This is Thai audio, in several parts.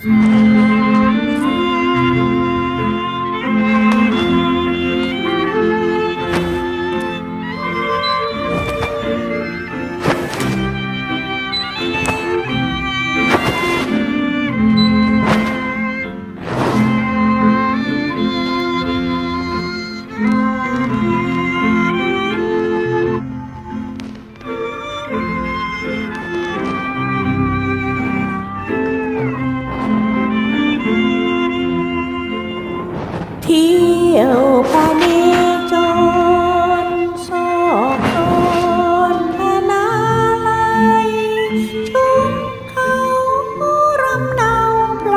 Mm-hmm. เที่ยวพาเนจรสอบตนธนาลัยชุมเขารำเนาไพล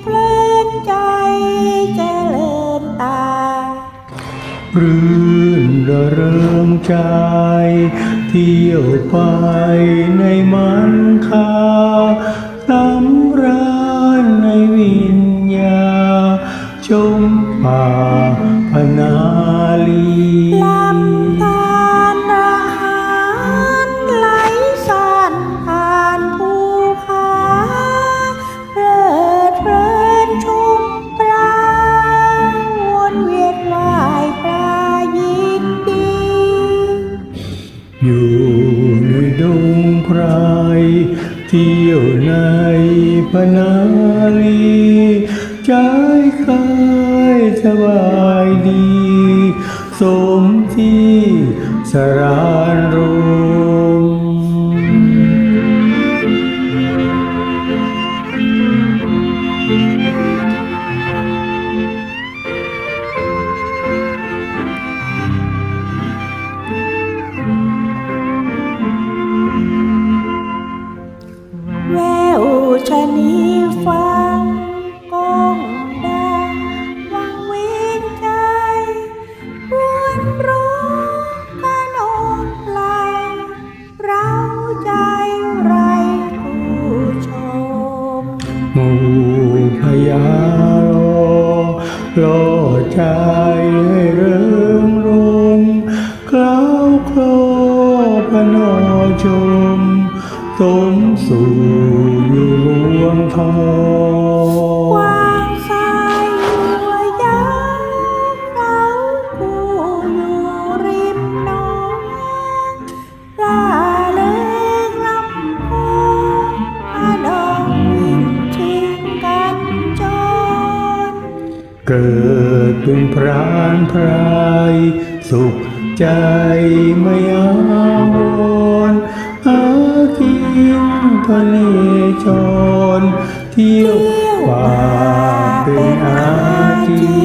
เพลินใจเจริญตา รื่นระเริงใจ เที่ยวไปในมันคาสำรา นาลีลำธารอาหารไหลสั่นผ่านภูผาเพลิดเพลินชุมปลาวนเวียนว่ายปลายินดี อยู่ในดงพรเที่ยวในพนาลีใจคลา สบายดี สมที่สรานร หมู่พยาโลโลใจให้เริงรงกล้าวโครอพนอชมสมสู่อยู่หลวงทอง เกิดเป็นพรานพราย สุขใจไม่อาวรณ์หากินพระเนจรเที่ยวป่าเป็นอาชีพ